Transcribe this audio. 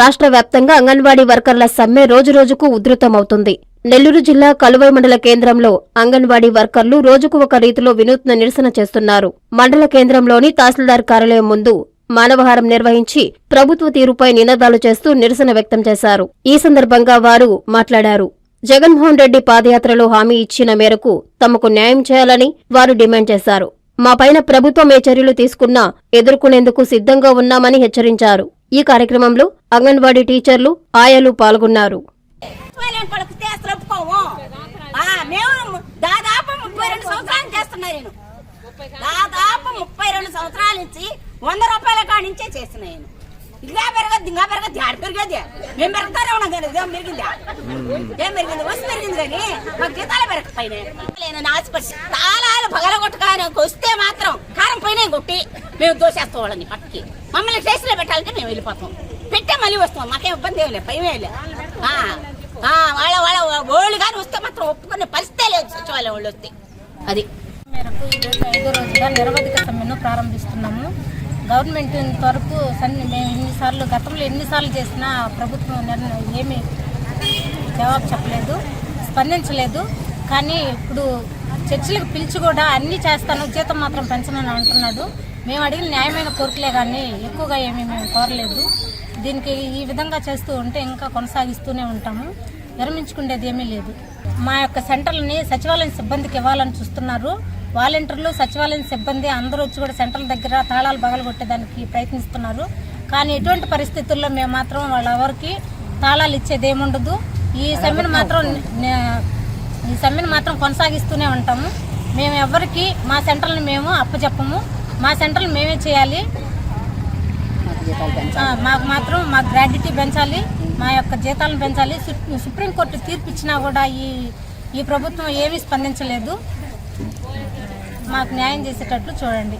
రాష్ట్ర వ్యాప్తంగా అంగన్వాడీ వర్కర్ల సమ్మె రోజురోజుకు ఉధృతమవుతుంది. నెల్లూరు జిల్లా కలువై మండల కేంద్రంలో అంగన్వాడీ వర్కర్లు రోజుకు ఒక రీతిలో వినూత్న నిరసన చేస్తున్నారు. మండల కేంద్రంలోని తహసీల్దార్ కార్యాలయం ముందు మానవహారం నిర్వహించి ప్రభుత్వ తీరుపై నినాదాలు చేస్తూ నిరసన వ్యక్తం చేశారు. ఈ సందర్భంగా వారు మాట్లాడారు. జగన్మోహన్ రెడ్డి పాదయాత్రలో హామీ ఇచ్చిన మేరకు తమకు న్యాయం చేయాలని వారు డిమాండ్ చేశారు. మాపైన ప్రభుత్వం ఏ చర్యలు తీసుకున్నా ఎదుర్కొనేందుకు సిద్ధంగా ఉన్నామని హెచ్చరించారు. ఈ కార్యక్రమంలో అంగన్వాడీ టీచర్లు ఆయాలు పాల్గొన్నారు. దాదాపు ముప్పై రెండు సంవత్సరాలు చేస్తున్నా నేను. దాదాపు ముప్పై రెండు సంవత్సరాల నుంచి వంద రూపాయల కాడి నుంచే చేస్తున్నా నేను. ఇంకా పెరగద్దు ఇంకా పెరగద్దు ఆడ పెరిగేది మేము పెరుగుతానే ఉన్నాం కానీ ఇదేం పెరిగిందా? ఏం పెరిగింది? వస్తు పెరిగింది కానీ జీతాలు పెరగకపోయినాయి. నేను ఆశపడి తాళాలు పగల వస్తే మాత్రం కారం పోయినాయి కొట్టి మేము దోసేస్తాం వాళ్ళని పక్కకి మమ్మల్ని స్టేషన్లో పెట్టాలంటే మేము వెళ్ళిపోతాం. పెట్టే మళ్ళీ వస్తాం. మాకేం ఇబ్బంది ఏం లేదు. భయం లేదు. వాళ్ళ వాళ్ళ వాళ్ళు కానీ వస్తే మాత్రం ఒప్పుకునే పరిస్థితే లేదు సచివాలయం వాళ్ళు వస్తే. అది. మేరకు ఈరోజు ఐదో రోజుగా నిరవధిక సమ్మెను ప్రారంభిస్తున్నాము. గవర్నమెంట్ ఇంతవరకు సన్ని మేము ఎన్నిసార్లు గతంలో ఎన్నిసార్లు చేసినా ప్రభుత్వం నిర్ణయం ఏమీ జవాబు చెప్పలేదు స్పందించలేదు. కానీ ఇప్పుడు చర్చలకు పిలిచి కూడా అన్నీ చేస్తాను జీతం మాత్రం పెంచనని అంటున్నాడు. మేము అడిగిన న్యాయమైన కోరికలే కానీ ఎక్కువగా ఏమీ మేము కోరలేదు. దీనికి ఈ విధంగా చేస్తూ ఉంటే ఇంకా కొనసాగిస్తూనే ఉంటాము. విరమించుకునేది ఏమీ లేదు. మా యొక్క సెంటర్లని సచివాలయం సిబ్బందికి ఇవ్వాలని చూస్తున్నారు. వాలంటీర్లు సచివాలయం సిబ్బంది అందరూ వచ్చి కూడా సెంటర్ల దగ్గర తాళాలు పగలగొట్టేదానికి ప్రయత్నిస్తున్నారు. కానీ ఎటువంటి పరిస్థితుల్లో మేము మాత్రం వాళ్ళెవరికి తాళాలు ఇచ్చేది ఏముండదు. ఈ సమ్మెను మాత్రం ఈ సమ్మెను మాత్రం కొనసాగిస్తూనే ఉంటాము. మేము ఎవరికి మా సెంటర్ని మేము అప్పచెప్పము మా సెంటర్లు మేమే చేయాలి. మాకు మాత్రం మా గ్రాడ్యుటీ పెంచాలి మా యొక్క జీతాలను పెంచాలి. సుప్రీంకోర్టు తీర్పు ఇచ్చినా కూడా ఈ ఈ ప్రభుత్వం ఏమీ స్పందించలేదు. మాకు న్యాయం చేసేటట్లు చూడండి.